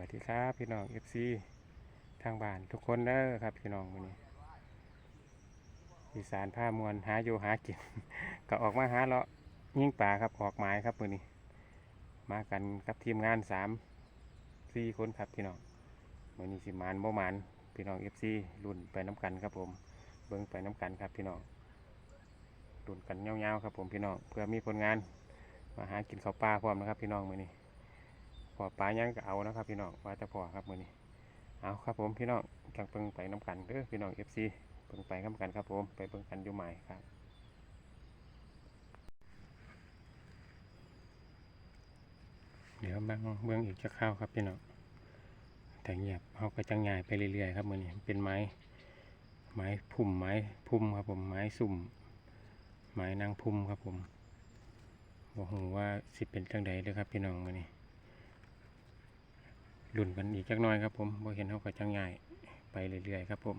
วัสดีครับพี่น้อง FC ทางบ้านทุกคนเด้อครับพี่น้องมื้อนี้อีสานผ้ามวลหาอยู่หากิน ก็ออกมาหาเลาะยิงป่าครับออกหมายครับมื้อนี้ มากันกับทีมงานสามสี่คนครับพี่น้องมื้อนี้สิมานบ่มานพี่น้อง FC รุ่นไปน้กันครับผม เบิ่งไปน้กันครับพี่น้องรุ่นกันยาๆครับผมพี่น้องเพื่อมีผลงานมาหากินข้าวปลาพร้อมนะครับพี่น้องมื้อนี้ พอปลายังก็เอานะครับ พี่น้องว่าจะพอครับมือนี้เอาครับผมพี่น้องจังเปิงไปน้ำกันเด้อพี่น้องเอฟซีเปิงไปน้ำกันครับผมไปเปิงกันอยู่ใหม่ครับเดี๋ยวบางเบื้องอีกจะเข้าครับพี่น้องแต่เงียบเขาก็จังใหญ่ไปเรื่อยๆครับมือนี้เป็นไม้ไม้พุ่มไม้พุ่มครับผมไม้สุ่ม ไม้นางพุ่มครับผมบอกหูว่าสิเป็นจังใดเด้อครับพี่น้องมือนี้ ลุ่นกันอีกจักน้อยครับผมบ่เห็นเขาก็จังใหญ่ไปเรื่อยๆครับผม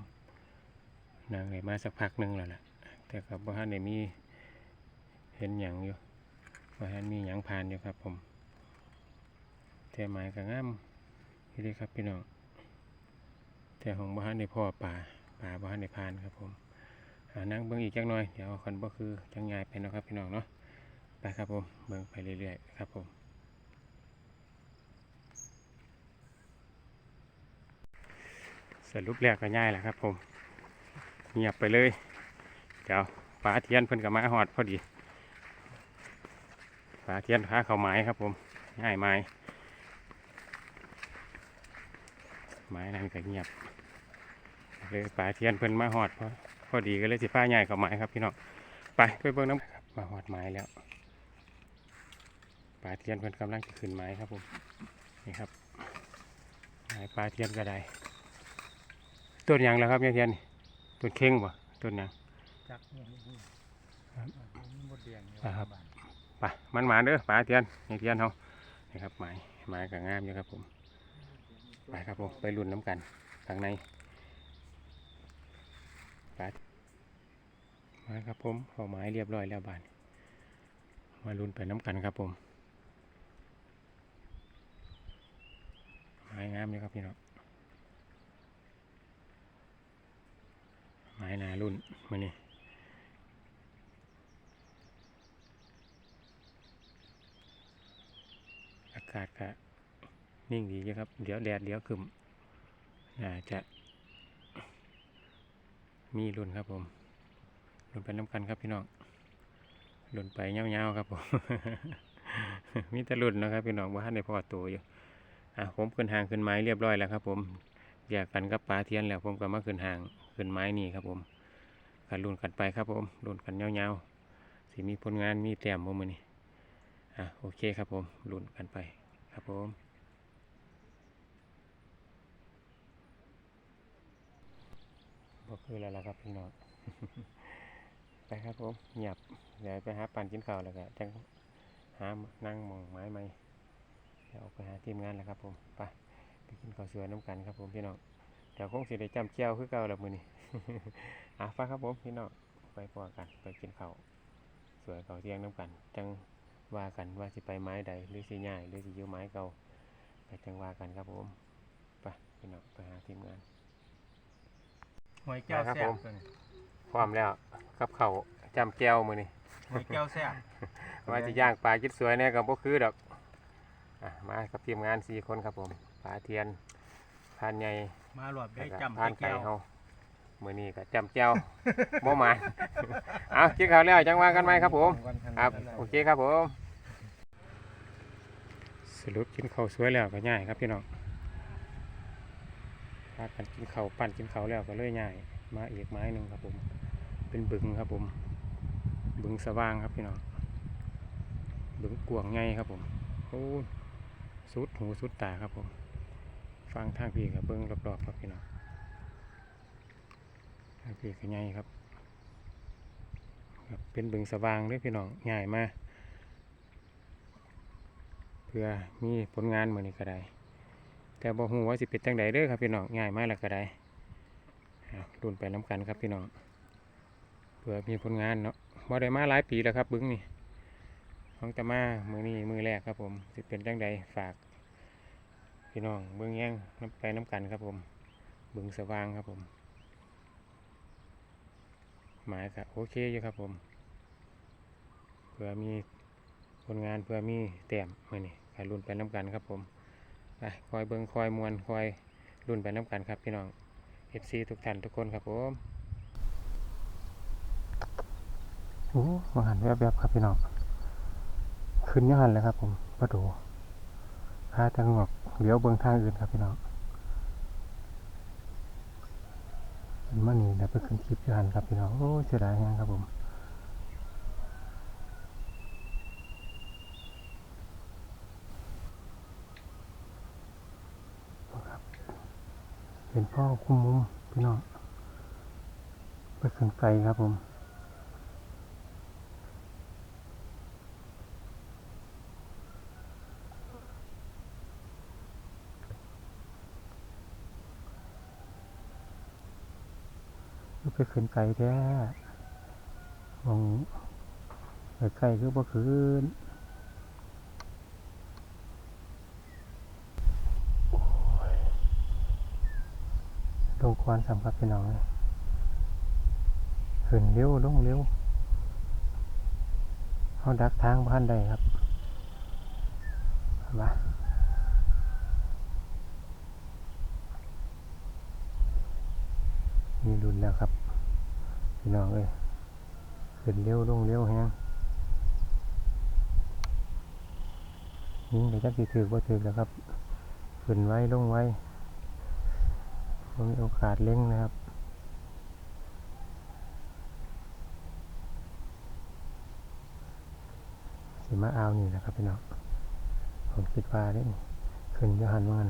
นางเลยมาสักพักหนึ่งแล้วล่ะ แต่กับบ่ฮันได้มีเห็นหยังอยู่บ่ฮันมีหยังผ่านอยู่ครับผมแต่หมายก็งามอยู่เดีครับพี่น้องแต่ของบ่ฮันได้พ่อป่าป่าบ่ฮันได้ผ่านครับผมนั่งเบิ่งอีกจักน่อยเดี๋ยวคนบ่คือจังใหญ่ไปนะครับพี่น้องเนาะไปครับผมเบิ่งไปเรื่อยๆครับผม สรุปแรกก็ง่ายแหละครับ ผม เงียบไปเลย เดี๋ยวปลาเทียนเพิ่นกับมาหอดพอดีปลาเทียนขาเขาไม้ครับ ผมง่ายไม้ ไม้นั่นก็เงียบเลยปลาเทียนเพิ่นมาหอดพอพอดีก็เลยสิผ้าใหญ่เขาไม้ครับพี่น้องไปไปเบิ่งน้ำมาหอดไม้แล้วปลาเทียนเพิ่นกำลังจะขึ้นไม้ครับผมนี่ครับไม้ปลาเทียนก็ได้ ต้นยังแล้วครับเนี่ยเทียนนี่ต้นเข่งบ่ต้นยังจักเนี่ยนี่ครับหมดแดงครับานไปมันหมาเด้อปลาเทียนนี่เทียนเขานี่ครับหมายหมายกับงามอยู่ครับผมไปครับผมไปรุ่นน้ำกันข้างในไปมาครับผมข้าหมายเรียบร้อยแล้วบานมารุ่นไปน้ำกันครับผมหมายงามอยู่ครับพี่น้อง หนารุ่นมือนี้อากาศก็นิ่งดีอยู่ครับ เดี๋ยวแดดเดี๋ยวขึ้นน่าจะมีรุ่นครับผมรุ่นไปน้ำกันครับพี่น้องรุ่นไปเงาๆครับผม มีแต่รุ่นนะครับพี่น้องว่าในพอตัวอยู่อะผมขึ้นหางขึ้นไม้เรียบร้อยแล้วครับผมแยากกันกับปลาเทียนแล้วผมก็มาขึ้นหาง ขึ้นไม้นี่ครับผมกันรุ่นกันไปครับผมรุ่นกันเงาๆสิมีผลงานมีแต้มบ่มือนี่อะโอเคครับผมลุ้นกันไปครับผมบอกคือแล้วล่ะครับพี่น้องไปครับผมเงียบเดี๋ยวไปหาปันกินข้าวแล้วก็จังหานั่งมองไม้ไหมเดี๋ยวออกไปหาทีมงานแล้วครับผมไปไปกินข้าวสวยน้ำกันครับผมพี่น้อง เดี๋ยวคงสิได้จำเจียวคือเก่าแล้วมือนี้อะไปครับผมพี่น้องไปพอกันไปกินข้าวสวยข้าวเที่ยงน้ำกัน จังว่ากันว่าสิไปไม้ใดหรือสิง่ายหรือสิอยู่ไม้เก่าไปจังว่ากันครับผมไปพี่น้องไปหาทีมงานหอยแก้วครับแซ่ผบมตัวนี้พร้อมแล้วกับเขาวจำแก้วมือนี่หอยแก้วแซ่บว่าจะย่างปลาคิดสวยเนี่ยกับพวกคือดอกอะมากับทีมงานสี่คนครับผมปลาเทียนพานใหญ่ มาหลอดได้แล้วก็จำพานหอยไก่แก้วเฮามือนี้ก็จำแก้วโมมาเอาคิดข่าวแล้วจังว่ากันไหมครับผม ครับ โอเคครับผม สรุปกินข้าวสวยแล้วก็ง่ายครับพี่น้องพากันกินข้าวปั่นกินข้าวแล้วก็เลยง่าย มาอีกไม้หนึ่งครับผม เป็นบึงครับผม บึงสว่างครับพี่น้อง บึงกวางไงครับผม โอ้ยสุดหูสุดตาครับผม ฟังทางพี่กับเบิ้งรอบๆครับพี่น้องทางพี่ก็ไงครับครับ เป็นบึงสว่างเลยพี่น้องง่ายมาเพื่อมีผลงานเหมือนนี้ก็ได้ แต่บอกหูว่าสิเป็นจังใดเด้อครับพี่น้องง่ายมากแล้วก็ได้รุ่นไปน้ำกันครับพี่น้องเพื่อมีผลงานเนาะบ่ได้มาหลายปีแล้วครับบึงนี่ของจะมามือนี้มือแรกครับผมสิเป็นจังใดฝาก พี่น้องเบื้องแย่งน้ำไปน้ำกันครับผมเบึงสว่างครับผม หมายก็โอเคอยู่ครับผมเพื่อมีผลงานเพื่อมีแต้มมือนี่ไปรุ่นไปน้ำกันครับผมไปคอยเบิ่งคอยมวนคอยรุ่นไปน้ำกันครับพี่น้อง FC ทุกท่านทุกคนครับผมโอ้หันแวบๆครับพี่น้องขึ้นยังหันเลยครับผมประตู พาทางหอกเลี้ยวเบิ่งทางอื่นครับพี่น้องเป็นมานี่เดี๋ยวไปขึ้นคลิปยูหันครับพี่น้อง โอ้เสียดายฮงครับผม เป็นพ่อคุ้มมุมพี่น้องไปขึ้นไกลครับผม ไปขึ้นไกลแท้มองไปไกลคือบ่คืนลงควันสำคัญพี่น้องเลยขึ้นเร็วลงเร็วเขาดักทางบ้านใดครับมามีรุน แล้วครับ พี่น้องเอ้ยขึ้นเร็วลงเร็วแฮงยิงไปจักสิถือว่าถือแล้วครับขึ้นไว้ลงไว้ผมมีโอกาสเล่งนะครับสิมาเอานี่นะครับพี่น้องผมคิดว่าได้นี่ขึ้นยหันว่างัน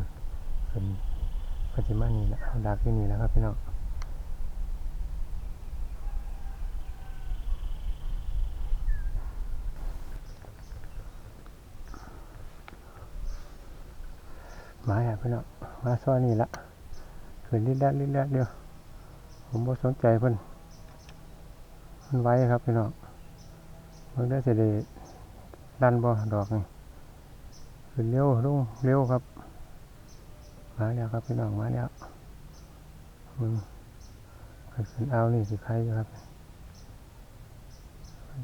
ขึ้นก็สิมานี่แหละเอาดักที่นี่แหล้วครับพี่น้อง มาอะพี่น้องมาซ้อนนี่ละขึ้นลิดแล้วลิดแล้วเดียว ผมบ่สนใจเพิ่นมันไว้ครับพี่น้องเพิ่งได้จะได้ดันบ่ดอกนี่ขึ้นเร็วลงเร็วครับ มาแล้วครับพี่น้องมาแล้วมึงขึ้นเอานี่สิใครอยู่ครับ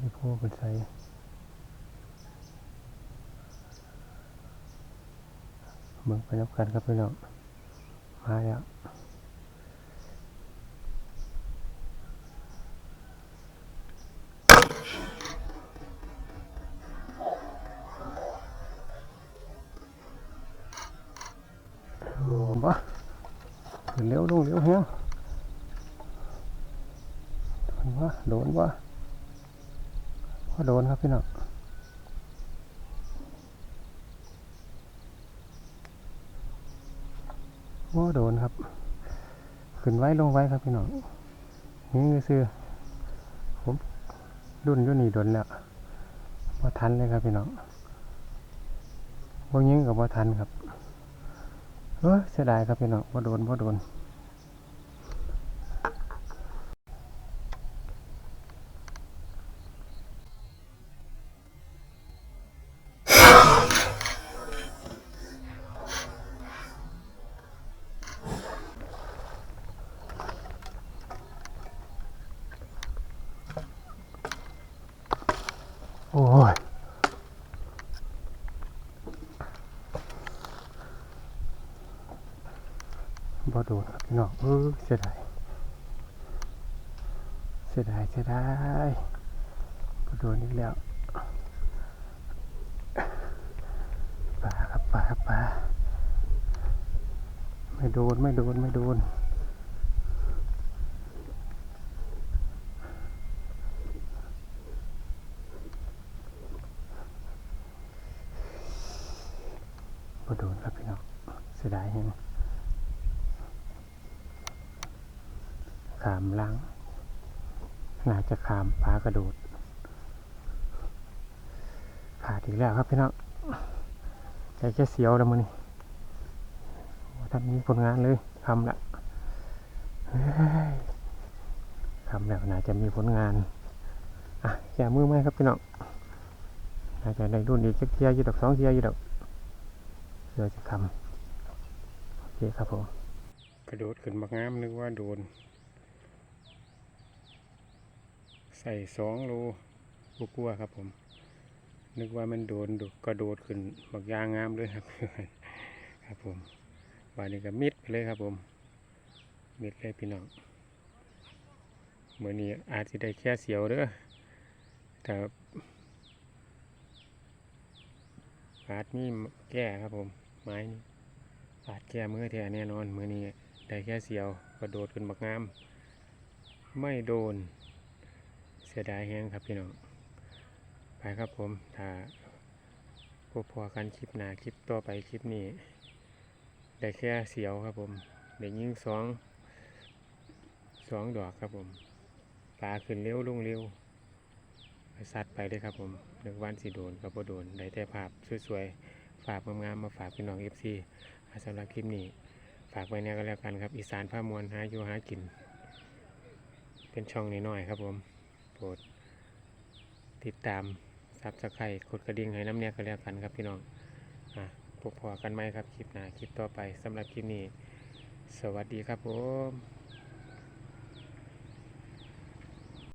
ที่พูดเป็นใส่ เบิ่งไปนับกันครับพี่น้องมาแล้วโดนปะขึ้นเร็วลงเร็วเฮียโดนปะโดนปะพอโดนครับพี่น้อง ว่าโดนครับ ขึ้นไว้ลงไว้ครับพี่น้องนี่ซื้อผมรุ่นยุ่นี่โดนแล้วพอทันเลยครับพี่น้องว่ายิงกับพอทันครับเออเสียดายครับพี่น้องบ่โดนบ่โดน โอ้ยบ่โดนครับพี่น้องเออเสียดายเสียดายเสียดายบ่โดนอีกแล้วปลาครับปลาปลาไม่โดนไม่โดนไม่โดนบ่โดนครับพี่น้องเสียดายแฮง ขามล้าง น่าจะขามปลากระโดดขาดอีกแล้วครับพี่น้องใจแค่เสียวแล้วมือนี่ท่านมีผลงานเลยทำละเฮ้ยทำแล้วน่าจะมีผลงานอะแย่มือไหมครับพี่น้องน่าจะได้รุ่นอีกสักเทียอยู่ดอกสองเทียอยู่ดอกเดี๋ยวจะทเคครับผมกระโดดขึ้นบักงามนึกว่าโดน ใส่สองโลกลัวาครับผม นึกว่ามันโดนดกระโดดขึ้นบักยางงามเลยครับ ครับผมวันนี้ก็มิดไปเลยครับผม มิดเลยพี่น้องเมื่อนี้อาจจะได้แค่เสียวเด้อแต่อาจมีแก้ครับผมไม้นี่อาจแก้มือแท้แน่นอนมื่อนี้ได้แค่เสียวกระโดดขึ้นบักงาม ไม่โดน เสียดายแฮงครับพี่น้อง ไปครับผม ถ้าพบพอกันคลิปหน้าคลิปต่อไปคลิปนี้ ได้แค่เสียวครับผมได้ยิงสองสองดอกครับผมปลาขึ้นเร็วลงเร็วไปสัตว์ไปเลยครับผมนึกวันสีโดนกับโดนได้แต่ภาพสวยๆ ฝากงามๆมาฝากพี่น้องเอฟซีสำหรับคลิปนี้ ฝากไว้เนี่ยก็แล้วกันครับ อีสานผ้ามวลหาอยู่หากิน เป็นช่องน้อยๆครับผม ปรดติดตามซับสไครต์กดกระดิ่งให้น้ำเนี่ยก็แล้วกันครับพี่น้องอะพบพอกันไหมครับคลิปหน้าคลิปต่อไปสำหรับคลิปนี้ สวัสดีครับผม